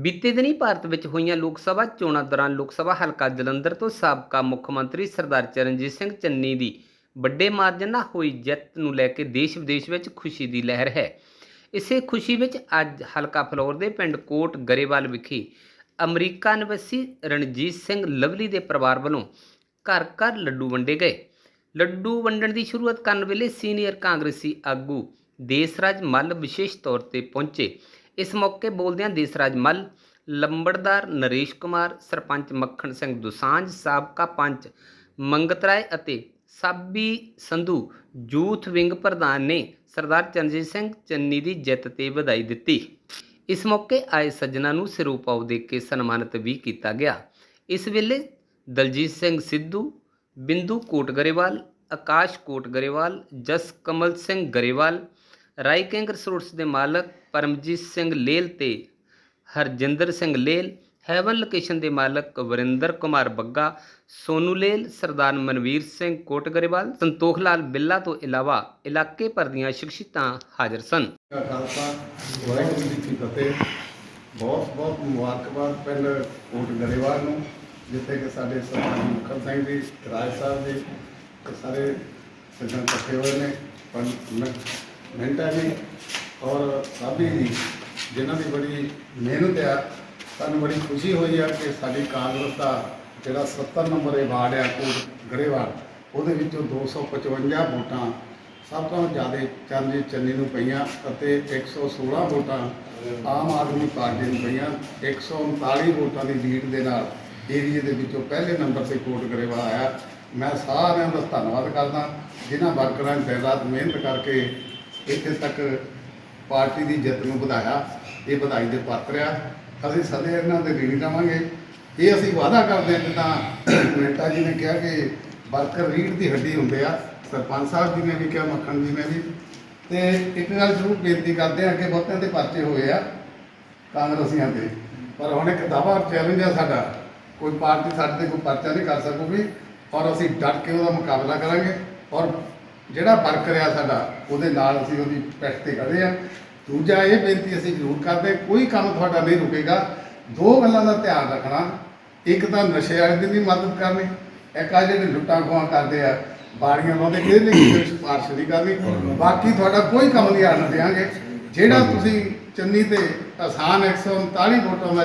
ਬੀਤੇ ਦਿਨੀ ਭਾਰਤ ਵਿੱਚ ਹੋਈਆਂ ਲੋਕ ਸਭਾ ਚੋਣਾਂ ਦੌਰਾਨ ਲੋਕ ਸਭਾ ਹਲਕਾ ਜਲੰਧਰ ਤੋਂ ਸਾਬਕਾ ਮੁੱਖ ਮੰਤਰੀ ਸਰਦਾਰ ਚਰਨਜੀਤ ਸਿੰਘ ਚੰਨੀ ਦੀ ਵੱਡੇ ਮਾਰਜਨ ਨਾਲ ਹੋਈ ਜਿੱਤ ਨੂੰ ਲੈ ਕੇ ਦੇਸ਼ ਵਿਦੇਸ਼ ਵਿੱਚ ਖੁਸ਼ੀ ਦੀ ਲਹਿਰ ਹੈ। ਇਸੇ ਖੁਸ਼ੀ ਵਿੱਚ ਅੱਜ ਹਲਕਾ ਫਲੌਰ ਦੇ ਪਿੰਡ ਕੋਟ ਗਰੇਵਾਲ ਵਿਖੇ ਅਮਰੀਕਾ ਨਿਵਾਸੀ ਰਣਜੀਤ ਸਿੰਘ ਲਵਲੀ ਦੇ ਪਰਿਵਾਰ ਵੱਲੋਂ ਘਰ ਘਰ ਲੱਡੂ ਵੰਡੇ ਗਏ। ਲੱਡੂ ਵੰਡਣ ਦੀ ਸ਼ੁਰੂਆਤ ਕਰਨ ਵੇਲੇ ਸੀਨੀਅਰ ਕਾਂਗਰਸੀ ਆਗੂ ਦੇਸਰਾਜ ਮੱਲ ਵਿਸ਼ੇਸ਼ ਤੌਰ ਤੇ ਪਹੁੰਚੇ। ਇਸ ਮੌਕੇ ਬੋਲਦਿਆਂ ਦੇਸਰਾਜ ਮੱਲ, ਲੰਬੜਦਾਰ ਨਰੇਸ਼ ਕੁਮਾਰ, ਸਰਪੰਚ ਮੱਖਣ ਸਿੰਘ ਦੁਸਾਂਝ, ਸਾਬਕਾ ਪੰਚ ਮੰਗਤ ਰਾਏ ਅਤੇ ਸਾਬੀ ਸੰਧੂ ਯੂਥ ਵਿੰਗ ਪ੍ਰਧਾਨ ਨੇ ਸਰਦਾਰ ਚਰਨਜੀਤ ਸਿੰਘ ਚੰਨੀ ਦੀ ਜਿੱਤ ਤੇ ਵਧਾਈ ਦਿੱਤੀ। ਇਸ ਮੌਕੇ ਆਏ ਸੱਜਣਾ ਨੂੰ ਸਿਰੋਪਾਉ ਦੇ ਕੇ ਸਨਮਾਨਿਤ ਵੀ ਕੀਤਾ ਗਿਆ। ਇਸ ਵੇਲੇ ਦਲਜੀਤ ਸਿੰਘ ਸਿੱਧੂ, ਬਿੰਦੂ ਕੋਟ ਗਰੇਵਾਲ ਆਕਾਸ਼ ਕੋਟ ਗਰੇਵਾਲ ਜਸ ਕਮਲ ਸਿੰਘ ਗਰੇਵਾਲ ਰਾਈ ਕਿੰਗ ਰਿਸੋਰਟਸ ਦੇ ਮਾਲਕ ਪਰਮਜੀਤ ਸਿੰਘ ਲੇਲ ਤੇ ਹਰਜਿੰਦਰ ਸਿੰਘ ਲੇਲ, ਹੈਵਨ ਲੋਕੇਸ਼ਨ ਦੇ ਮਾਲਕ ਵਰਿੰਦਰ ਕੁਮਾਰ ਬੱਗਾ, ਸੋਨੂ ਲੇਲ, ਸਰਦਾਰ ਮਨਵੀਰ ਸਿੰਘ ਕੋਟ ਗਰੇਵਾਲ ਸੰਤੋਖ ਲਾਲ ਬਿੱਲਾ ਤੋਂ ਇਲਾਵਾ ਇਲਾਕੇ ਭਰ ਦੀਆਂ ਸ਼ਖਸੀਅਤਾਂ ਹਾਜ਼ਰ ਸਨ। ਖਾਲਸਾ, ਵਾਹਿਗੁਰੂ ਜੀ ਕੀ ਫਤਿਹ। ਬਹੁਤ ਬਹੁਤ ਮੁਬਾਰਕਬਾਦ ਪਿੰਡ ਕੋਟ ਗਰੇਵਾਲ ਨੂੰ, ਜਿੱਥੇ ਕਿ ਸਾਡੇ ਸਰਦਾਰ ਮੁਖਰ ਸਿੰਘ ਜੀ, ਰਾਜ ਸਾਹਿਬ ਜੀ ਸਾਰੇ ਸੱਜਣ ਇਕੱਠੇ ਹੋਏ ਨੇ। ਪਰ ਮਿੰਟਾ ਜੀ ਔਰ ਸਾਬੀ ਜੀ ਜਿਨ੍ਹਾਂ ਦੀ ਬੜੀ ਮਿਹਨਤ ਆ, ਸਾਨੂੰ ਬੜੀ ਖੁਸ਼ੀ ਹੋਈ ਆ ਕਿ ਸਾਡੀ ਕਾਂਗਰਸ ਦਾ ਜਿਹੜਾ 70 ਨੰਬਰ ਇਹ ਵਾਰਡ ਆ, ਕੋਟ ਗਰੇਵਾਲ, ਉਹਦੇ ਵਿੱਚੋਂ 255 ਵੋਟਾਂ ਸਭ ਤੋਂ ਜ਼ਿਆਦਾ ਚਰਨਜੀਤ ਚੰਨੀ ਨੂੰ ਪਈਆਂ ਅਤੇ 116 ਵੋਟਾਂ ਆਮ ਆਦਮੀ ਪਾਰਟੀ ਨੂੰ ਪਈਆਂ। 139 ਵੋਟਾਂ ਦੀ ਲੀਡ ਦੇ ਨਾਲ ਏਰੀਏ ਦੇ ਵਿੱਚੋਂ ਪਹਿਲੇ ਨੰਬਰ ਤੇ ਕੋਟ ਗਰੇਵਾਲ ਆਇਆ। ਮੈਂ ਸਾਰਿਆਂ ਦਾ ਧੰਨਵਾਦ ਕਰਦਾ, ਜਿਨ੍ਹਾਂ ਵਰਕਰਾਂ ਨੇ ਦਿਨ ਰਾਤ ਮਿਹਨਤ ਕਰਕੇ ਇੱਥੇ ਤੱਕ ਪਾਰਟੀ ਦੀ ਜਿੱਤ ਨੂੰ ਵਧਾਇਆ, ਇਹ ਵਧਾਈ ਦੇ ਪਾਤਰ ਆ। ਅਸੀਂ ਸਦੇ ਇਹਨਾਂ ਦੇ ਰੀਣੀ ਰਵਾਂਗੇ। ਇਹ ਅਸੀਂ ਵਾਅਦਾ ਕਰਦੇ ਹਾਂ ਜਿੱਦਾਂ ਨੇਤਾ ਜੀ ਨੇ ਕਿਹਾ ਕਿ ਵਰਕਰ ਰੀੜ ਦੀ ਹੱਡੀ ਹੁੰਦੇ ਆ, ਸਰਪੰਚ ਸਾਹਿਬ ਜੀ ਨੇ ਵੀ ਕਿਹਾ, ਮੱਖਣ ਜੀ ਨੇ ਵੀ। ਤੇ ਇੱਕ ਗੱਲ ਜ਼ਰੂਰ ਬੇਨਤੀ ਕਰਦੇ ਆ ਕਿ ਬਹੁਤਿਆਂ ਦੇ ਪਰਚੇ ਹੋਏ ਆ, ਕਾਂਗਰਸੀਆਂ ਦੇ। ਪਰ ਹੁਣ ਇੱਕ ਦਾਵਾ ਚੈਲੰਜ ਆ ਸਾਡਾ। ਕੋਈ ਪਾਰਟੀ ਸਾਡੇ ਤੇ ਕੋਈ ਪਰਚਾ ਨਹੀਂ ਕਰ ਸਕੂਗੀ। ਔਰ ਅਸੀਂ ਡਟ ਕੇ ਉਹਦਾ ਮੁਕਾਬਲਾ ਕਰਾਂਗੇ। ਔਰ ਜਿਹੜਾ ਵਰਕਰ ਆ ਸਾਡਾ, ਉਹਦੇ ਨਾਲ ਅਸੀਂ ਉਹਦੀ ਪਿੱਠ ਤੇ ਖੜੇ ਆ ਦੂਜਾ ਇਹ ਬੇਨਤੀ ਅਸੀਂ ਜ਼ਰੂਰ ਕਰਦੇ, ਕੋਈ ਕੰਮ ਤੁਹਾਡਾ ਨਹੀਂ ਰੁਕੇਗਾ। ਦੋ ਗੱਲਾਂ ਦਾ ਧਿਆਨ ਰੱਖਣਾ, ਇੱਕ ਤਾਂ ਨਸ਼ੇ ਵਾਲੇ ਦੀ ਵੀ ਮਦਦ ਕਰਨੀ, ਇੱਕ ਆ ਜਿਹੜੇ ਲੁੱਟਾਂ ਖੋਹਾਂ ਕਰਦੇ ਆ ਬਾੜੀਆਂ ਲਾਉਂਦੇ, ਇਹਦੇ ਲਈ ਕੋਈ ਸਿਫਾਰਿਸ਼ ਨਹੀਂ ਕਰਨੀ। ਬਾਕੀ ਤੁਹਾਡਾ ਕੋਈ ਕੰਮ ਨਹੀਂ ਆਣ ਦੇਵਾਂਗੇ ਜਿਹੜਾ ਤੁਸੀਂ ਚੰਨੀ ਤੇ ਆਸਾਨ 139 ਵੋਟਾਂ ਦਾ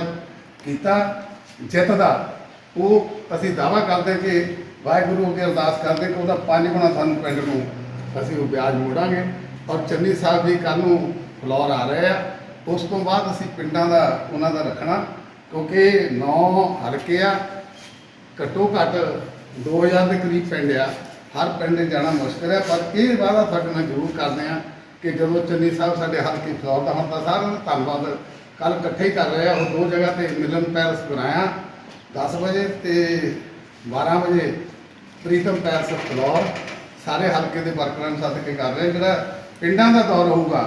ਕੀਤਾ, ਜਿੱਤਦਾ ਉਹ ਅਸੀਂ ਦਾਵਾ ਕਰਦੇ ਕਿ ਵਾਹਿਗੁਰੂ ਅੱਗੇ ਅਰਦਾਸ ਕਰਦੇ ਕਿ ਉਹਦਾ ਪੰਜ ਗੁਣਾ ਸਾਨੂੰ ਪਿੰਡ ਨੂੰ ਅਸੀਂ ਉਹ ਵਿਆਜ ਮੋੜਾਂਗੇ। ਔਰ ਚੰਨੀ ਸਾਹਿਬ ਜੀ ਕੱਲ ਨੂੰ ਫਲੋਰ ਆ ਰਹੇ ਆ। ਉਸ ਤੋਂ ਬਾਅਦ ਅਸੀਂ ਪਿੰਡਾਂ ਦਾ, ਉਹਨਾਂ ਦਾ ਰੱਖਣਾ, ਕਿਉਂਕਿ 9 ਹਲਕੇ ਆ। ਘੱਟੋ ਘੱਟ 2000 ਦੇ ਕਰੀਬ ਪਿੰਡ ਆ। ਹਰ ਪਿੰਡ ਜਾਣਾ ਮੁਸ਼ਕਲ ਹੈ ਪਰ ਇਹ ਵਾਅਦਾ ਤੁਹਾਡੇ ਨਾਲ ਜ਼ਰੂਰ ਕਰਦੇ ਆ ਕਿ ਜਦੋਂ ਚੰਨੀ ਸਾਹਿਬ ਸਾਡੇ ਹਲਕੇ ਫਲੋਰ ਦਾ ਹੁੰਦਾ, ਸਾਰਿਆਂ ਦਾ ਧੰਨਵਾਦ। ਕੱਲ ਇਕੱਠੇ ਹੀ ਕਰ ਰਹੇ ਆ, ਉਹ ਦੋ ਜਗ੍ਹਾ ਤੇ ਮਿਲਨ ਪੈਲਸ ਬਣਾਇਆ। 10 ਵਜੇ ਤੇ 12 ਵਜੇ ਪ੍ਰੀਤਮ ਪੈਲਸ ਫਲੋਰ ਸਾਰੇ ਹਲਕੇ ਦੇ ਵਰਕਰਾਂ ਨੂੰ ਸੱਦ ਕੇ ਕਰ ਰਹੇ ਜਿਹੜਾ ਪਿੰਡਾਂ ਦਾ ਦੌਰ ਹੋਊਗਾ,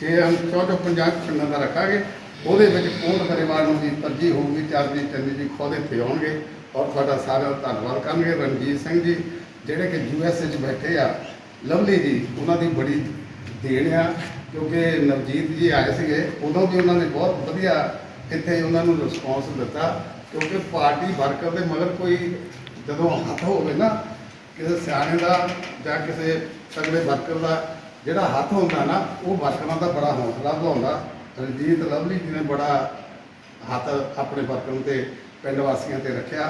ਜੇ ਹਮ ਚੌਥੋ ਪੰਜਾਬ ਪਿੰਡਾਂ ਦਾ ਰੱਖਾਂਗੇ, ਉਹਦੇ ਵਿੱਚ ਕੋਟ ਗਰੇਵਾਲ ਨੂੰ ਵੀ ਤਰਜੀਹ ਹੋਊਗੀ ਚਰਨਜੀਤ ਚੰਨੀ ਜੀ ਖੁਦ ਇੱਥੇ ਆਉਣਗੇ ਔਰ ਤੁਹਾਡਾ ਸਾਰਿਆਂ ਦਾ ਧੰਨਵਾਦ ਕਰਨਗੇ। ਰਣਜੀਤ ਸਿੰਘ ਜੀ, ਜਿਹੜੇ ਕਿ ਯੂ ਐਸ ਏ 'ਚ ਬੈਠੇ ਆ, ਲਵਲੀ ਜੀ, ਉਹਨਾਂ ਦੀ ਬੜੀ ਦੇਣ ਆ, ਕਿਉਂਕਿ ਨਵਜੀਤ ਜੀ ਆਏ ਸੀਗੇ, ਉਦੋਂ ਵੀ ਉਹਨਾਂ ਨੇ ਬਹੁਤ ਵਧੀਆ ਇੱਥੇ ਉਹਨਾਂ ਨੂੰ ਰਿਸਪੌਂਸ ਦਿੱਤਾ। ਕਿਉਂਕਿ ਪਾਰਟੀ ਵਰਕਰ ਦੇ ਮਗਰ ਕੋਈ ਜਦੋਂ ਹੱਥ ਹੋਵੇ ਨਾ, ਕਿਸੇ ਸਿਆਣੇ ਦਾ ਜਾਂ ਕਿਸੇ ਤਗੜੇ ਵਰਕਰ ਦਾ ਜਿਹੜਾ ਹੱਥ ਹੁੰਦਾ ਨਾ, ਉਹ ਵਰਕਰਾਂ ਦਾ ਬੜਾ ਹੌਸਲਾ ਵਧਾਉਂਦਾ। ਰਣਜੀਤ ਲਵਲੀ ਜੀ ਨੇ ਬੜਾ ਹੱਥ ਆਪਣੇ ਵਰਕਰਾਂ ਤੇ, ਪਿੰਡ ਵਾਸੀਆਂ ਤੇ ਰੱਖਿਆ।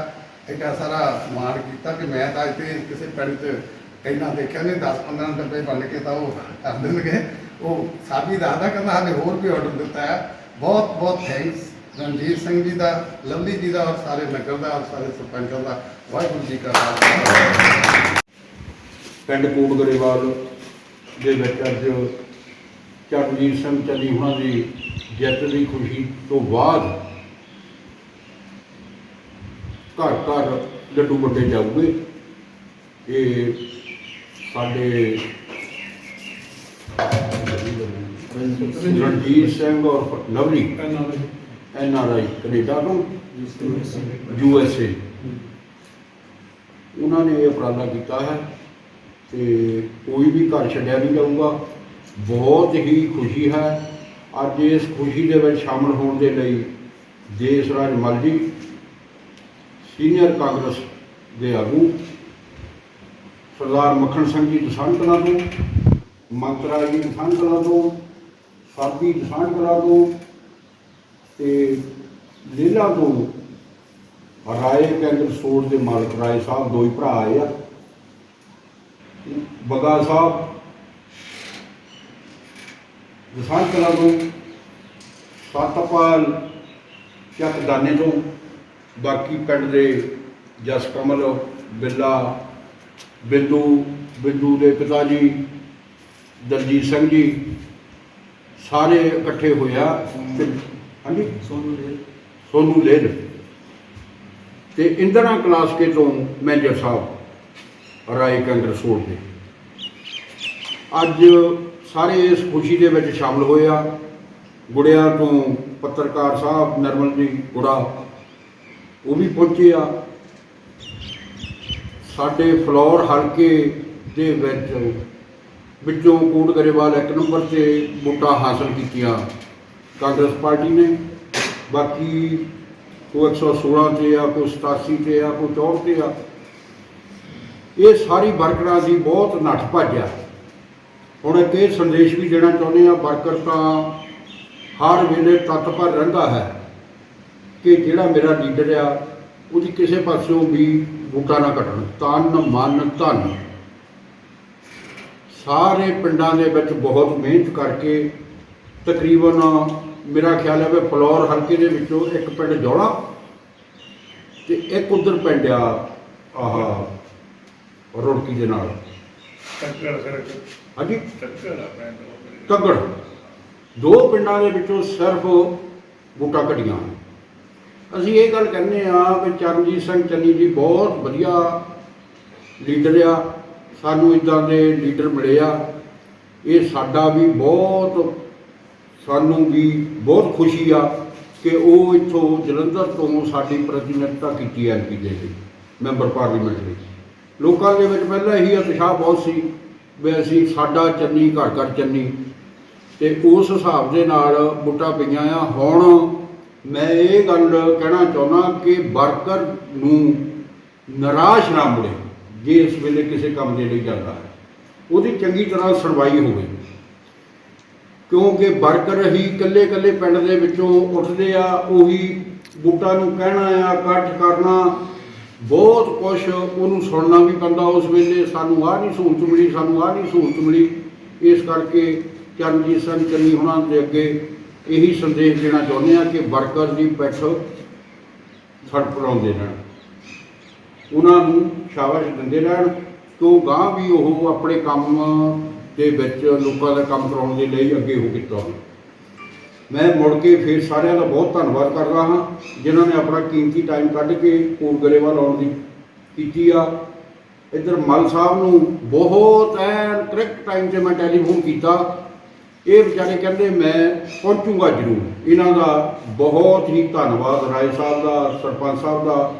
ਐਡਾ ਸਾਰਾ ਸਮਾਨ ਕੀਤਾ ਕਿ ਮੈਂ ਤਾਂ ਇੱਥੇ ਕਿਸੇ ਪਿੰਡ 'ਚ ਇੰਨਾ ਦੇਖਿਆ ਨਹੀਂ 10-15 ਡੱਬੇ ਬਣ ਕੇ ਤਾਂ ਉਹ ਕਰ ਦੇਣਗੇ। ਉਹ ਸਾਬੀ ਦੱਸਦਾ, ਕਹਿੰਦਾ ਹਾਲੇ ਹੋਰ ਵੀ ਆਰਡਰ ਦਿੱਤਾ ਹੈ। ਬਹੁਤ ਬਹੁਤ ਥੈਂਕਸ ਰਣਜੀਤ ਸਿੰਘ ਜੀ ਦਾ ਲਵਲੀ ਜੀ ਦਾ ਔਰ ਸਾਰੇ ਨਗਰ ਦਾ ਔਰ ਸਾਰੇ ਸਰਪੰਚਾਂ ਦਾ ਵਾਹਿਗੁਰੂ ਜੀ ਕਾ ਖਾਲਸਾ। ਪਿੰਡ ਕੋਟ ਗਰੇਵਾਲ ਦੇ ਵਿੱਚ ਅੱਜ ਚਰਨਜੀਤ ਸਿੰਘ ਚੰਨੀ ਹੁਣਾਂ ਦੀ ਜਿੱਤ ਦੀ ਖੁਸ਼ੀ ਤੋਂ ਬਾਅਦ ਘਰ ਘਰ ਲੱਡੂ ਵੰਡੇ ਜਾਊਗੇ। ਇਹ ਸਾਡੇ ਰਣਜੀਤ ਸਿੰਘ ਔਰ Lovely N R I Canada ਤੋਂ, ਯੂ ਐਸ ਏ। ਉਹਨਾਂ ਨੇ ਇਹ ਉਪਰਾਲਾ ਕੀਤਾ ਹੈ ਤੇ ਕੋਈ ਵੀ ਘਰ ਛੱਡਿਆ ਨਹੀਂ ਜਾਊਗਾ। ਬਹੁਤ ਹੀ ਖੁਸ਼ੀ ਹੈ। ਅੱਜ ਇਸ ਖੁਸ਼ੀ ਦੇ ਵਿੱਚ ਸ਼ਾਮਲ ਹੋਣ ਦੇ ਲਈ ਦੇਸ਼ ਰਾਜ ਮਲ ਜੀ ਸੀਨੀਅਰ ਕਾਂਗਰਸ ਦੇ ਆਗੂ, ਸਰਦਾਰ ਮੱਖਣ ਸਿੰਘ ਜੀ ਦਸਾਂਝ ਕਲਾ ਤੋਂ ਮੰਤਰਾ ਜੀ ਦਸਾਂਝ ਕਲਾਂ ਤੋਂ, ਸਾਬੀ ਦਸਾਂਝ ਕਲਾ ਤੋਂ ਤੇ ਲੀਲਾ ਤੋਂ ਰਾਏ ਕੇਂਦਰ ਸੋੜ ਦੇ ਮਾਲਕ ਰਾਏ ਸਾਹਿਬ, ਦੋ ਹੀ ਭਰਾ ਆਏ ਆ। ਬਗਾ ਸਾਹਿਬ ਦਸਾਂਝ ਕਲਾਂ ਤੋਂ, ਸਤਪਾਲ ਚੱਕ ਦਾਨੇ ਤੋਂ, ਬਾਕੀ ਪਿੰਡ ਦੇ ਜਸ ਕਮਲ, ਬਿੱਲਾ ਬਿੰਦੂ ਬਿੰਦੂ ਦੇ ਪਿਤਾ ਜੀ, ਦਲਜੀਤ ਸਿੰਘ ਜੀ, ਸਾਰੇ ਇਕੱਠੇ ਹੋਇਆ ਤੇ ਹਾਂਜੀ? ਸੋਨੂੰ ਦੇ ਸੋਨੂ ਲੇਲ। ਤੇ ਇੰਦਰਾ ਕਲਾਸਕੇ ਤੋਂ ਮੈਨੇਜਰ ਸਾਹਿਬ ਰਾਏ ਕੰਗਰ ਸੋੜ ਦੇ। ਅੱਜ ਸਾਰੇ ਇਸ ਖੁਸ਼ੀ ਦੇ ਵਿੱਚ ਸ਼ਾਮਲ ਹੋਏ ਆ। ਗੁੜਿਆ ਤੋਂ ਪੱਤਰਕਾਰ ਸਾਹਿਬ ਨਰਮਲ ਜੀ ਗੁੜਾ ਉਹ ਵੀ ਪਹੁੰਚੇ ਆ। ਸਾਡੇ ਫਲੋਰ ਹਲਕੇ ਦੇ ਵਿੱਚ ਵਿੱਚੋਂ ਕੋਟ ਗਰੇਵਾਲ ਇੱਕ ਨੰਬਰ ਤੇ ਵੋਟਾਂ ਹਾਸਲ ਕੀਤੀਆਂ। ਕਾਂਗਰਸ ਪਾਰਟੀ ਨੇ। ਬਾਕੀ ਕੋਈ 116 ਤੇ ਆ, ਕੋਈ 87 ਤੇ ਆ, ਕੋਈ 64 ਤੇ ਆ। ਇਹ ਸਾਰੀ ਵਰਕਰਾਂ ਦੀ ਬਹੁਤ ਨੱਠ ਭੱਜ ਆ। ਹੁਣ ਇੱਕ ਇਹ ਸੰਦੇਸ਼ ਵੀ ਦੇਣਾ ਚਾਹੁੰਦੇ ਆ ਵਰਕਰ ਤਾਂ ਹਰ ਵੇਲੇ ਤਤਪਰ ਰਹਿੰਦਾ ਹੈ ਕਿ ਜਿਹੜਾ ਮੇਰਾ ਲੀਡਰ ਆ, ਉਹਦੀ ਕਿਸੇ ਪਾਸਿਓਂ ਵੀ ਵੋਟਾਂ ਨਾ ਘਟਣ ਤਨ ਮਨ, ਧਨ। ਸਾਰੇ ਪਿੰਡਾਂ ਦੇ ਵਿੱਚ ਬਹੁਤ ਮਿਹਨਤ ਕਰਕੇ ਤਕਰੀਬਨ ਮੇਰਾ ਖਿਆਲ ਹੈ ਵੀ ਫਲੋਰ ਹਲਕੇ ਦੇ ਵਿੱਚੋਂ ਇੱਕ ਪਿੰਡ ਜੌਲਾ ਤੇ ਇੱਕ ਉਧਰ ਪਿੰਡ ਆ ਆਹ ਰੁੜਕੀ ਦੇ ਨਾਲ। ਟੱਕਰ ਸੜਕ ਹਾਂਜੀ? ਟੱਕਰ ਆ ਦੋ ਪਿੰਡਾਂ ਦੇ ਵਿੱਚੋਂ ਸਿਰਫ ਬੂਟਾ ਘਟੀਆਂ ਅਸੀਂ ਇਹ ਗੱਲ ਕਹਿੰਦੇ ਆ ਕਿ ਚਰਨਜੀਤ ਸਿੰਘ ਚੰਨੀ ਜੀ ਬਹੁਤ ਵਧੀਆ ਲੀਡਰ ਆ। ਸਾਨੂੰ ਇਦਾਂ ਦੇ ਲੀਡਰ ਮਿਲੇ ਆ। ਇਹ ਸਾਡਾ ਵੀ ਬਹੁਤ ਸਾਨੂੰ ਵੀ ਬਹੁਤ ਖੁਸ਼ੀ ਆ ਕਿ ਉਹ ਇੱਥੋਂ ਜਲੰਧਰ ਤੋਂ ਸਾਡੀ ਪ੍ਰਤੀਨਿਧਤਾ ਕੀਤੀ ਐਮਪੀ ਦੇ ਲਈ, ਮੈਂਬਰ ਪਾਰਲੀਮੈਂਟ ਵਿੱਚ। ਲੋਕਾਂ ਦੇ ਵਿੱਚ ਪਹਿਲਾਂ ਇਹੀ ਉਤਸ਼ਾਹ ਬਹੁਤ ਸੀ ਵੀ ਅਸੀਂ ਸਾਡਾ ਚੰਨੀ ਘਰ ਘਰ ਚੰਨੀ। ਤੇ ਉਸ ਹਿਸਾਬ ਦੇ ਨਾਲ ਬੁੱਟਾ ਪਈਆਂ ਆ। ਹੁਣ ਮੈਂ ਇਹ ਗੱਲ ਕਹਿਣਾ ਚਾਹੁੰਦਾ ਕਿ ਵਰਕਰ ਨੂੰ ਨਿਰਾਸ਼ ਨਾ ਮੁੜੇ, ਜੇ ਇਸ ਵੇਲੇ ਕਿਸੇ ਕੰਮ ਦੇ ਲਈ ਜਾਂਦਾ ਹੈ। ਉਹਦੀ ਚੰਗੀ ਤਰ੍ਹਾਂ ਸੁਣਵਾਈ ਹੋਵੇ। ਕਿਉਂਕਿ ਵਰਕਰ ਹੀ ਇਕੱਲੇ ਇਕੱਲੇ ਪਿੰਡ ਦੇ ਵਿੱਚੋਂ ਉੱਠਦੇ ਆ, ਉਹੀ ਬੂਟਾ ਨੂੰ ਕਹਿਣਾ ਆ, ਇਕੱਠ ਕਰਨਾ। ਬਹੁਤ ਕੁਝ ਉਹਨੂੰ ਸੁਣਨਾ ਵੀ ਪੈਂਦਾ ਉਸ ਵੇਲੇ, ਸਾਨੂੰ ਆਹ ਨਹੀਂ ਸਹੂਲਤ ਮਿਲੀ, ਸਾਨੂੰ ਆਹ ਨਹੀਂ ਸਹੂਲਤ ਮਿਲੀ। ਇਸ ਕਰਕੇ ਚਰਨਜੀਤ ਸਿੰਘ ਚੰਨੀ ਹੁਣਾਂ ਦੇ ਅੱਗੇ ਇਹੀ ਸੰਦੇਸ਼ ਦੇਣਾ ਚਾਹੁੰਦੇ ਆ ਕਿ ਵਰਕਰ ਦੀ ਪਿੱਠ ਸੜਪੜਾਉਂਦੇ ਰਹਿਣ। ਉਹਨਾਂ ਨੂੰ ਸ਼ਾਬਾਸ਼ ਦਿੰਦੇ ਰਹਿਣ ਕਿਉਂ ਗਾਂ ਵੀ ਉਹ ਆਪਣੇ ਕੰਮ ਦੇ ਵਿੱਚ ਲੋਕਾਂ ਦਾ ਕੰਮ ਕਰਾਉਣ ਦੇ ਲਈ ਅੱਗੇ ਹੋ ਕੀਤਾ ਮੈਂ ਮੁੜ ਕੇ ਫਿਰ ਸਾਰਿਆਂ ਦਾ ਬਹੁਤ ਧੰਨਵਾਦ ਕਰਦਾ ਹਾਂ, ਜਿਨ੍ਹਾਂ ਨੇ ਆਪਣਾ ਕੀਮਤੀ ਟਾਈਮ ਕੱਢ ਕੇ ਕੋਟ ਗਰੇਵਾਲ ਆਉਣ ਦੀ ਕੀਤੀ ਆ। ਇੱਧਰ ਮਲ ਸਾਹਿਬ ਨੂੰ ਬਹੁਤ ਐਨ ਕਰੈਕਟ ਟਾਈਮ ਤੇ ਮੈਂ ਟੈਲੀਫੋਨ ਕੀਤਾ। ਇਹ ਵਿਚਾਰੇ ਕਹਿੰਦੇ, ਮੈਂ ਪਹੁੰਚੂਗਾ ਜ਼ਰੂਰ। ਇਹਨਾਂ ਦਾ ਬਹੁਤ ਹੀ ਧੰਨਵਾਦ, ਰਾਏ ਸਾਹਿਬ ਦਾ, ਸਰਪੰਚ ਸਾਹਿਬ ਦਾ।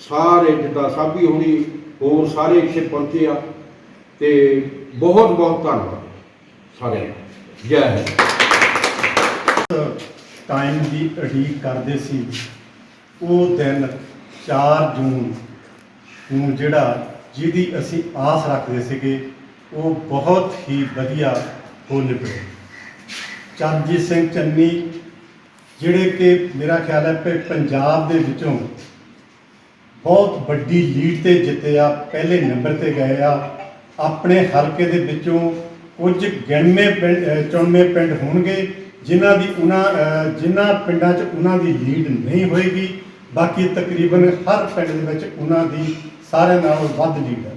ਸਾਰੇ ਜਿੱਦਾਂ ਸਾਬੀ ਹੋਣੀ, ਹੋਰ ਸਾਰੇ ਇੱਥੇ ਪਹੁੰਚੇ ਆ। ਤੇ ਬਹੁਤ ਬਹੁਤ ਧੰਨਵਾਦ ਸਾਰਿਆਂ ਦਾ ਜੈ ਹਿੰਦ। ਟਾਈਮ ਦੀ ਅਡੀਕ ਕਰਦੇ ਸੀ। ਉਹ ਦਿਨ 4 ਜੂਨ ਨੂੰ ਜਿਹੜਾ ਜਿਹਦੀ ਅਸੀਂ ਆਸ ਰੱਖਦੇ ਸੀਗੇ, ਉਹ ਬਹੁਤ ਹੀ ਵਧੀਆ ਹੋ ਨਿਭੇ ਚਰਨਜੀਤ ਸਿੰਘ ਚੰਨੀ, ਜਿਹੜੇ ਕਿ ਮੇਰਾ ਖਿਆਲ ਹੈ ਕਿ ਪੰਜਾਬ ਦੇ ਵਿੱਚੋਂ ਬਹੁਤ ਵੱਡੀ ਲੀਡ ਤੇ ਜਿੱਤੇ ਆ ਪਹਿਲੇ ਨੰਬਰ ਤੇ ਗਏ ਆ। ਆਪਣੇ ਹਲਕੇ ਦੇ ਵਿੱਚੋਂ ਕੁਝ ਗਿਣਵੇਂ ਪਿੰਡ ਅਹ ਚੁਣਵੇਂ ਪਿੰਡ ਹੋਣਗੇ, ਜਿਨ੍ਹਾਂ ਦੀ ਉਹਨਾਂ ਜਿਨ੍ਹਾਂ ਪਿੰਡਾਂ 'ਚ ਉਹਨਾਂ ਦੀ ਲੀਡ ਨਹੀਂ ਹੋਏਗੀ, ਬਾਕੀ ਤਕਰੀਬਨ ਹਰ ਪਿੰਡ ਦੇ ਵਿੱਚ ਉਹਨਾਂ ਦੀ ਸਾਰਿਆਂ ਨਾਲੋਂ ਵੱਧ ਲੀਡ ਹੈ।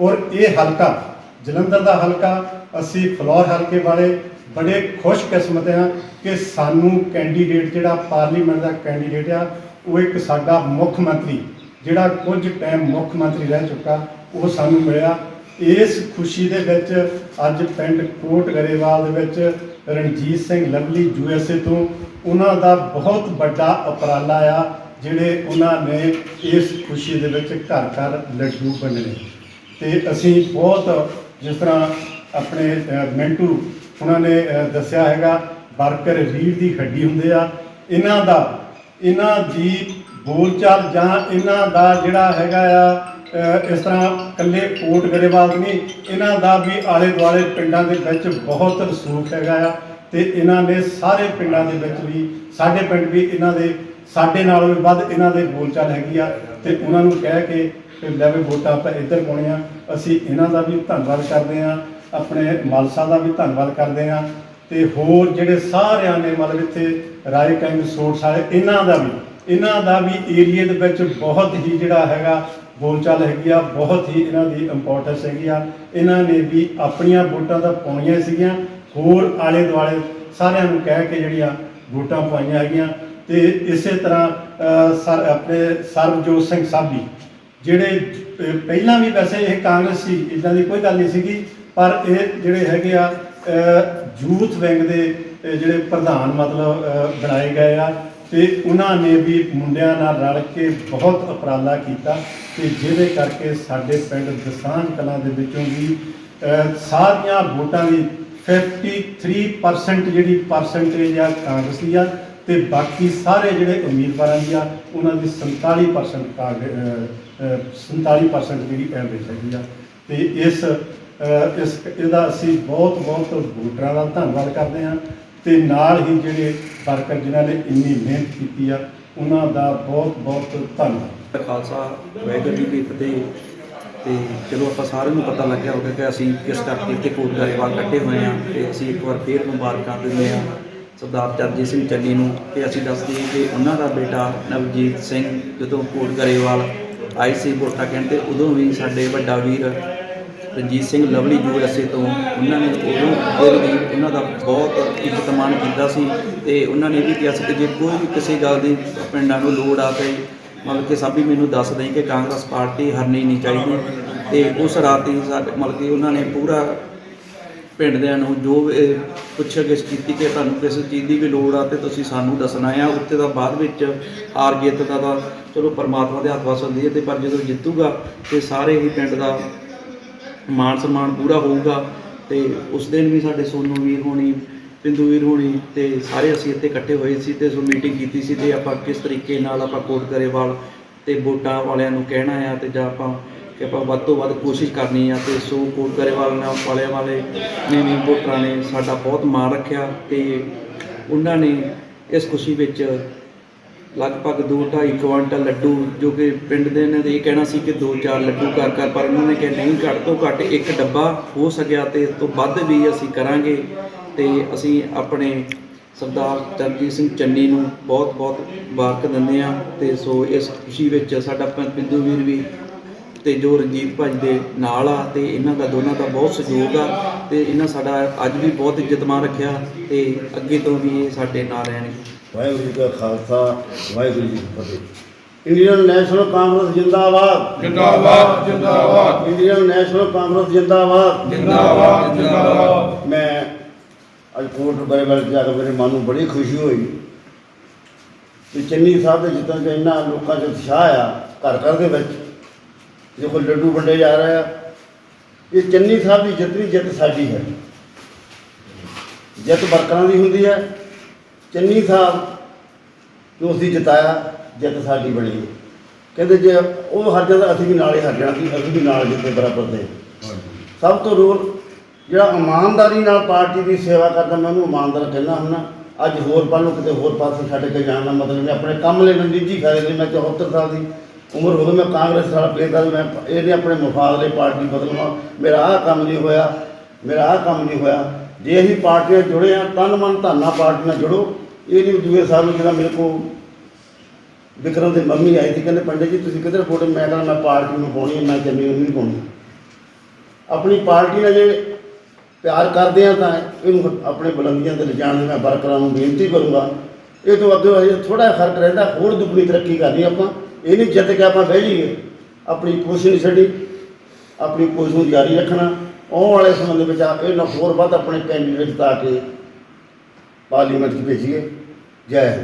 ਔਰ ਇਹ ਹਲਕਾ ਜਲੰਧਰ ਦਾ ਹਲਕਾ, ਅਸੀਂ ਫਲੋਰ ਹਲਕੇ ਵਾਲੇ ਬੜੇ ਖੁਸ਼ਕਿਸਮਤ ਹਾਂ ਕਿ ਸਾਨੂੰ ਕੈਂਡੀਡੇਟ ਜਿਹੜਾ ਪਾਰਲੀਮੈਂਟ ਦਾ ਕੈਂਡੀਡੇਟ ਆ, ਉਹ ਇੱਕ ਸਾਡਾ ਮੁੱਖ ਮੰਤਰੀ, ਜਿਹੜਾ ਕੁਝ ਟਾਈਮ ਮੁੱਖ ਮੰਤਰੀ ਰਹਿ ਚੁੱਕਾ, ਉਹ ਸਾਨੂੰ ਮਿਲਿਆ। ਇਸ ਖੁਸ਼ੀ ਦੇ ਵਿੱਚ ਅੱਜ ਪਿੰਡ ਕੋਟ ਗਰੇਵਾਲ ਦੇ ਵਿੱਚ ਰਣਜੀਤ ਸਿੰਘ ਲਵਲੀ ਯੂਐਸਏ ਤੋਂ ਉਹਨਾਂ ਦਾ ਬਹੁਤ ਵੱਡਾ ਉਪਰਾਲਾ ਆ ਜਿਹੜੇ ਉਹਨਾਂ ਨੇ ਇਸ ਖੁਸ਼ੀ ਦੇ ਵਿੱਚ ਘਰ ਘਰ ਲੱਡੂ ਵੰਡਣੇ। ਤੇ ਅਸੀਂ ਬਹੁਤ ਜਿਸ ਤਰ੍ਹਾਂ ਆਪਣੇ ਅ, ਮਿੰਟੂ ਉਹਨਾਂ ਨੇ ਦੱਸਿਆ ਹੈਗਾ ਵਰਕਰ ਰੀੜ ਦੀ ਹੱਡੀ ਹੁੰਦੇ ਆ ਇਹਨਾਂ ਦਾ ਇਹਨਾਂ ਦੀ ਬੋਲਚਾਲ ਜਾਂ ਇਹਨਾਂ ਦਾ ਜਿਹੜਾ ਹੈਗਾ ਆ ਇਸ ਤਰ੍ਹਾਂ ਇਕੱਲੇ ਕੋਟ ਗਰੇਵਾਲ ਦੀ ਨਹੀਂ, ਇਹਨਾਂ ਦਾ ਵੀ ਆਲੇ ਦੁਆਲੇ ਪਿੰਡਾਂ ਦੇ ਵਿੱਚ ਬਹੁਤ ਰਸੂਖ ਹੈਗਾ ਆ ਤੇ ਇਹਨਾਂ ਨੇ ਸਾਰੇ ਪਿੰਡਾਂ ਦੇ ਵਿੱਚ ਵੀ, ਸਾਡੇ ਪਿੰਡ ਵੀ ਇਹਨਾਂ ਦੇ, ਸਾਡੇ ਨਾਲੋਂ ਵੀ ਵੱਧ ਇਹਨਾਂ ਦੇ ਬੋਲਚਾਲ ਹੈਗੀ ਆ ਤੇ ਉਹਨਾਂ ਨੂੰ ਕਹਿ ਕੇ ਕਿ ਲੈ ਵੀ ਵੋਟਾਂ ਆਪਾਂ ਇੱਧਰ ਪਾਉਣੀਆਂ। ਅਸੀਂ ਇਹਨਾਂ ਦਾ ਵੀ ਧੰਨਵਾਦ ਕਰਦੇ ਆ ਆਪਣੇ ਮਾਲਸਾ ਦਾ ਵੀ ਧੰਨਵਾਦ ਕਰਦੇ ਆ ਤੇ ਹੋਰ ਜਿਹੜੇ ਸਾਰਿਆਂ ਨੇ ਮਤਲਬ ਇੱਥੇ ਰਾਏ ਕੰਗ ਸੋਰਸ ਵਾਲੇ, ਇਹਨਾਂ ਦਾ ਵੀ, ਇਹਨਾਂ ਦਾ ਵੀ ਏਰੀਏ ਦੇ ਵਿੱਚ ਬਹੁਤ ਹੀ ਜਿਹੜਾ ਹੈਗਾ ਬੋਲਚਾਲ ਹੈਗੀ ਆ, ਬਹੁਤ ਹੀ ਇਹਨਾਂ ਦੀ ਇੰਪੋਰਟੈਂਸ ਹੈਗੀ ਆ। ਇਹਨਾਂ ਨੇ ਵੀ ਆਪਣੀਆਂ ਵੋਟਾਂ ਤਾਂ ਪਾਉਣੀਆਂ ਸੀਗੀਆਂ। ਹੋਰ ਆਲੇ ਦੁਆਲੇ ਸਾਰਿਆਂ ਨੂੰ ਕਹਿ ਕੇ ਜਿਹੜੀਆਂ ਵੋਟਾਂ ਪਾਈਆਂ ਹੈਗੀਆਂ। ਤੇ ਇਸੇ ਤਰ੍ਹਾਂ ਸਰ, ਆਪਣੇ ਸਰਬਜੋਤ ਸਿੰਘ ਸਾਬੀ, ਜਿਹੜੇ ਪਹਿਲਾਂ ਵੀ ਵੈਸੇ ਇਹ ਕਾਂਗਰਸ ਸੀ ਇਦਾਂ ਦੀ ਕੋਈ ਗੱਲ ਨਹੀਂ ਸੀਗੀ। ਪਰ ਇਹ ਜਿਹੜੇ ਹੈਗੇ ਆ ਯੂਥ ਵਿੰਗ ਦੇ ਜਿਹੜੇ ਪ੍ਰਧਾਨ ਮਤਲਬ ਬਣਾਏ ਗਏ ਆ। ਤੇ ਉਹਨਾਂ ਨੇ ਵੀ ਮੁੰਡਿਆਂ ਨਾਲ ਰਲ ਕੇ ਬਹੁਤ ਉਪਰਾਲਾ ਕੀਤਾ ਤੇ ਜਿਹਦੇ ਕਰਕੇ ਸਾਡੇ ਪਿੰਡ ਦਸਾਂਝ ਕਲਾਂ ਦੇ ਵਿੱਚੋਂ ਵੀ ਸਾਰੀਆਂ ਵੋਟਾਂ ਦੀ 53% ਜਿਹੜੀ ਪਰਸੈਂਟੇਜ ਆ ਕਾਂਗਰਸ ਦੀ ਆ ਤੇ ਬਾਕੀ ਸਾਰੇ ਜਿਹੜੇ ਉਮੀਦਵਾਰਾਂ ਦੀ ਆ ਉਹਨਾਂ ਦੀ 47% ਕਾਂਗਰਸ ਅ, ਅ, 47% ਜਿਹੜੀ ਐਵਰੇਜ ਹੈਗੀ ਆ। ਤੇ ਇਸ ਇਸ ਇਹਦਾ ਅਸੀਂ ਬਹੁਤ ਬਹੁਤ ਵੋਟਰਾਂ ਦਾ ਧੰਨਵਾਦ ਕਰਦੇ ਹਾਂ। ਤੇ ਨਾਲ ਹੀ ਜਿਹੜੇ ਵਰਕਰ ਜਿਨ੍ਹਾਂ ਨੇ ਇੰਨੀ ਮਿਹਨਤ ਕੀਤੀ ਆ, ਉਹਨਾਂ ਦਾ ਬਹੁਤ ਬਹੁਤ ਧੰਨਵਾਦ। ਖਾਲਸਾ, ਵਾਹਿਗੁਰੂ ਜੀ ਕੀ ਫਤਿਹ। ਤੇ ਚਲੋ ਆਪਾਂ ਸਾਰਿਆਂ ਨੂੰ ਪਤਾ ਲੱਗਿਆ ਹੋਵੇਗਾ ਕਿ ਅਸੀਂ ਕਿਸ ਕਰਕੇ ਇੱਥੇ ਕੋਟ ਗਰੇਵਾਲ ਕੱਟੇ ਹੋਏ ਹਾਂ ਤੇ ਅਸੀਂ ਇੱਕ ਵਾਰ ਫੇਰ ਮੁਬਾਰਕਾਂ ਦਿੰਦੇ ਹਾਂ ਸਰਦਾਰ ਚਰਨਜੀਤ ਸਿੰਘ ਚੰਨੀ ਨੂੰ ਤੇ ਅਸੀਂ ਦੱਸਦੇ ਹਾਂ ਕਿ ਉਹਨਾਂ ਦਾ ਬੇਟਾ ਨਵਜੀਤ ਸਿੰਘ ਜਦੋਂ ਕੋਟ ਗਰੇਵਾਲ ਆਈ ਸੀ ਵੋਟਾਂ ਕਹਿੰਦੇ ਉਦੋਂ ਵੀ ਸਾਡੇ ਵੱਡਾ ਵੀਰ ਰਣਜੀਤ ਸਿੰਘ ਲਵਲੀ ਯੂਐਸਏ ਤੋਂ ਉਹਨਾਂ ਨੇ ਉਦੋਂ ਫਿਰ ਵੀ ਉਹਨਾਂ ਦਾ ਬਹੁਤ ਇੱਜ਼ਤ ਕੀਤਾ ਸੀ ਤੇ ਉਹਨਾਂ ਨੇ ਇਹ ਵੀ ਕਿਹਾ ਸੀ ਕਿ ਜੇ ਕੋਈ ਵੀ ਕਿਸੇ ਗੱਲ ਦੀ ਪਿੰਡਾਂ ਨੂੰ ਲੋੜ ਆ ਤੇ ਮਤਲਬ ਕਿ ਸਭ ਹੀ ਮੈਨੂੰ ਦੱਸ ਦੇਂ ਕਿ ਕਾਂਗਰਸ ਪਾਰਟੀ ਹਰਨੀ ਨਹੀਂ ਚਾਹੀਦੀ। ਤੇ ਉਸ ਰਾਤ ਹੀ ਸਾਡੇ ਮਤਲਬ ਕਿ ਉਹਨਾਂ ਨੇ ਪੂਰਾ ਪਿੰਡ ਦਿਆਂ ਨੂੰ ਜੋ ਇਹ ਪੁੱਛਗਿੱਛ ਕੀਤੀ ਕਿ ਤੁਹਾਨੂੰ ਕਿਸੇ ਚੀਜ਼ ਦੀ ਵੀ ਲੋੜ ਆ ਤੇ ਤੁਸੀਂ ਸਾਨੂੰ ਦੱਸਣਾ ਆ। ਉੱਤੇ ਦਾ ਬਾਅਦ ਵਿੱਚ ਹਾਰ ਜਿੱਤ ਦਾ ਤਾਂ ਚਲੋ ਪਰਮਾਤਮਾ ਦੇ ਹੱਥ ਵਸ ਹੁੰਦੀ ਹੈ ਤੇ ਪਰ ਜਦੋਂ ਜਿੱਤੂਗਾ ਤੇ ਸਾਰੇ ਹੀ ਪਿੰਡ ਦਾ ਮਾਨ ਸਨਮਾਨ ਪੂਰਾ ਹੋਊਗਾ ਤੇ ਉਸ ਦਿਨ ਵੀ ਸਾਡੇ ਸੋਨੂ ਵੀਰ ਹੋਣੀ ਪਿੰਦੂ ਵੀਰ ਹੋਣੀ ਤੇ ਸਾਰੇ ਅਸੀਂ ਇੱਥੇ ਇਕੱਠੇ ਹੋਏ ਸੀ ਤੇ ਸੋ ਮੀਟਿੰਗ ਕੀਤੀ ਸੀ ਤੇ ਆਪਾਂ ਕਿਸ ਤਰੀਕੇ ਨਾਲ ਆਪਾਂ ਕੋਟ ਗਰੇਵਾਲ ਤੇ ਵੋਟਾਂ ਵਾਲਿਆਂ ਨੂੰ ਕਹਿਣਾ ਆ ਤੇ ਜਾਂ ਆਪਾਂ ਕਿ ਆਪਾਂ ਵੱਧ ਤੋਂ ਵੱਧ ਕੋਸ਼ਿਸ਼ ਕਰਨੀ ਆ ਤੇ ਸੋ ਕੋਟ ਗਰੇਵਾਲ ਨਾਲ ਵਾਲਿਆਂ ਵਾਲੇ ਨੇ ਵੀ ਵੋਟਰਾਂ ਨੇ ਸਾਡਾ ਬਹੁਤ ਮਾਣ ਰੱਖਿਆ ਤੇ ਉਹਨਾਂ ਨੇ ਇਸ ਖੁਸ਼ੀ ਵਿੱਚ ਲਗਭਗ 2.5 ਕੁਆਂਟਲ ਲੱਡੂ ਜੋ ਕਿ ਪਿੰਡ ਦੇ ਇਹਨਾਂ ਨੇ ਇਹ ਕਹਿਣਾ ਸੀ ਕਿ 2-4 ਲੱਡੂ ਕਰ ਕਰ ਪਰ ਉਹਨਾਂ ਨੇ ਕਿਹਾ ਨਹੀਂ, ਘੱਟ ਤੋਂ ਘੱਟ ਇੱਕ ਡੱਬਾ ਹੋ ਸਕਿਆ ਤੇ ਇਸ ਤੋਂ ਵੱਧ ਵੀ ਅਸੀਂ ਕਰਾਂਗੇ। ਤੇ ਅਸੀਂ ਆਪਣੇ ਸਰਦਾਰ ਚਰਨਜੀਤ ਸਿੰਘ ਚੰਨੀ ਨੂੰ ਬਹੁਤ ਬਹੁਤ ਮੁਬਾਰਕ ਦਿੰਦੇ ਆ ਤੇ ਸੋ ਇਸ ਖੁਸ਼ੀ ਵਿੱਚ ਸਾਡਾ ਪਿੰਦੂ ਵੀਰ ਵੀ ਤੇ ਜੋ ਰਣਜੀਤ ਭਾਜੀ ਦੇ ਨਾਲ ਆ ਤੇ ਇਹਨਾਂ ਦਾ ਦੋਨਾਂ ਦਾ ਬਹੁਤ ਸਹਿਯੋਗ ਆ ਤੇ ਇਹਨਾਂ ਸਾਡਾ ਅੱਜ ਵੀ ਬਹੁਤ ਇੱਜ਼ਤ ਮਾਣ ਰੱਖਿਆ ਤੇ ਅੱਗੇ ਤੋਂ ਵੀ ਇਹ ਸਾਡੇ ਨਾਲ ਰਹਿਣਗੇ। ਵਾਹਿਗੁਰੂ ਜੀ ਕਾ ਖਾਲਸਾ ਵਾਹਿਗੁਰੂ ਜੀ ਕੀ ਫਤਿਹ। ਇੰਡੀਅਨ ਨੈਸ਼ਨਲ ਕਾਂਗਰਸ ਜਿੰਦਾਬਾਦ। ਜਿੰਦਾਬਾਦ ਜਿੰਦਾਬਾਦ। ਇੰਡੀਅਨ ਨੈਸ਼ਨਲ ਕਾਂਗਰਸ ਜਿੰਦਾਬਾਦ। ਜਿੰਦਾਬਾਦ ਜਿੰਦਾਬਾਦ। ਮੈਂ ਅੱਜ ਕੋਟ ਬਰੇਬਰ ਜਾ ਕੇ ਮੇਰੇ ਮਨ ਨੂੰ ਬੜੀ ਖੁਸ਼ੀ ਹੋਈ ਕਿ ਚੰਨੀ ਸਾਹਿਬ ਦੇ ਜਿੱਤਾਂ ਤੇ ਇੰਨਾ ਲੋਕਾਂ 'ਚ ਉਤਸ਼ਾਹ ਆ ਘਰ ਘਰ ਦੇ ਵਿੱਚ। ਦੇਖੋ ਲੱਡੂ ਵੰਡੇ ਜਾ ਰਹੇ ਆ। ਇਹ ਚੰਨੀ ਸਾਹਿਬ ਦੀ ਜਿੱਤਨੀ ਜਿੱਤ ਸਾਡੀ ਹੈ ਜਿੱਤ ਵਰਕਰਾਂ ਦੀ ਹੁੰਦੀ ਹੈ। ਚੰਨੀ ਸਾਹਿਬ ਜੋ ਅਸੀਂ ਜਿਤਾਇਆ, ਜਿੱਤ ਸਾਡੀ ਬਣੀ ਕਹਿੰਦੇ ਜੇ ਉਹ ਹਰ ਜਾਂਦਾ, ਅਸੀਂ ਵੀ ਨਾਲ ਹੀ ਹਰ ਜਾਣਾ ਸੀ, ਅਸੀਂ ਵੀ ਨਾਲ ਜਿੱਤੇ ਬਰਾਬਰ ਦੇ। ਸਭ ਤੋਂ ਰੋਲ ਜਿਹੜਾ ਇਮਾਨਦਾਰੀ ਨਾਲ ਪਾਰਟੀ ਦੀ ਸੇਵਾ ਕਰਦਾ, ਮੈਂ ਉਹਨੂੰ ਇਮਾਨਦਾਰ ਕਹਿੰਦਾ ਹੁੰਦਾ। ਅੱਜ ਹੋਰ ਪਲ ਨੂੰ ਕਿਤੇ ਹੋਰ ਪਾਸੇ ਛੱਡ ਕੇ ਜਾਣ ਦਾ ਮਤਲਬ ਨਹੀਂ, ਆਪਣੇ ਕੰਮ ਲਈ ਨਿੱਜੀ ਫਾਇਦੇ ਲਈ ਮੈਂ 74 ਸਾਲ ਦੀ ਉਮਰ ਹੋ ਗਈ, ਮੈਂ ਕਾਂਗਰਸ ਨਾਲ ਪਲੇਦਾ ਮੈਂ ਇਹਨੇ ਆਪਣੇ ਮਫਾਦ ਲਈ ਪਾਰਟੀ ਬਦਲਣਾ ਮੇਰਾ ਆਹ ਕੰਮ ਨਹੀਂ ਹੋਇਆ, ਮੇਰਾ ਆਹ ਕੰਮ ਨਹੀਂ ਹੋਇਆ। ਜੇ ਅਸੀਂ ਪਾਰਟੀਆਂ ਜੁੜੇ ਆ ਤਨ ਮਨ ਧਾਨਾ ਪਾਰਟੀ ਨਾਲ ਜੁੜੋ। ਇਹ ਨਹੀਂ ਦੂਏ ਸਾਹਿਬ ਨੂੰ ਜਿਹੜਾ ਮੇਰੇ ਕੋਲ ਵਿਕਰਮ ਦੇ ਮੰਮੀ ਆਏ ਸੀ ਕਹਿੰਦੇ ਪੰਡਿਤ ਜੀ ਤੁਸੀਂ ਕਿੱਧਰ ਫੋਟੋ ਮੈਂ ਕਹਿੰਦਾ ਮੈਂ ਪਾਰਟੀ ਨੂੰ ਪਾਉਣੀ ਹੈ, ਮੈਂ ਚੰਨੀ ਨੂੰ ਨਹੀਂ ਪਾਉਣੀ ਆਪਣੀ ਪਾਰਟੀ ਨਾਲ ਜੇ ਪਿਆਰ ਕਰਦੇ ਆ ਤਾਂ ਇਹਨੂੰ ਆਪਣੇ ਬੁਲੰਦੀਆਂ ਤੇ ਲਿਜਾਣ ਦੀ ਮੈਂ ਵਰਕਰਾਂ ਨੂੰ ਬੇਨਤੀ ਕਰੂੰਗਾ। ਇਹ ਤੋਂ ਅੱਗੇ ਹਜੇ ਥੋੜਾ ਫ਼ਰਕ ਰਹਿੰਦਾ ਹੋਰ ਦੁੱਗਣੀ ਤਰੱਕੀ ਕਰਨੀ ਆਪਾਂ। ਇਹ ਨਹੀਂ ਜਿੱਤ ਕੇ ਆਪਾਂ ਬਹਿ ਜਾਈਏ। ਆਪਣੀ ਕੋਸ਼ਿਸ਼ ਨਹੀਂ ਛੱਡੀ ਆਪਣੀ ਕੋਸ਼ਿਸ਼ ਨੂੰ ਜਾਰੀ ਰੱਖਣਾ। ਆਉਣ ਵਾਲੇ ਸਮੇਂ ਦੇ ਵਿੱਚ ਇਹ ਨਾ ਹੋਰ ਵੱਧ ਆਪਣੇ ਕੈਂਡੀਡੇਟ ਤਾਂ ਕੇ ਪਾਰਲੀਮੈਂਟ 'ਚ ਭੇਜੀਏ ਜੈ ਹਿੰਦ।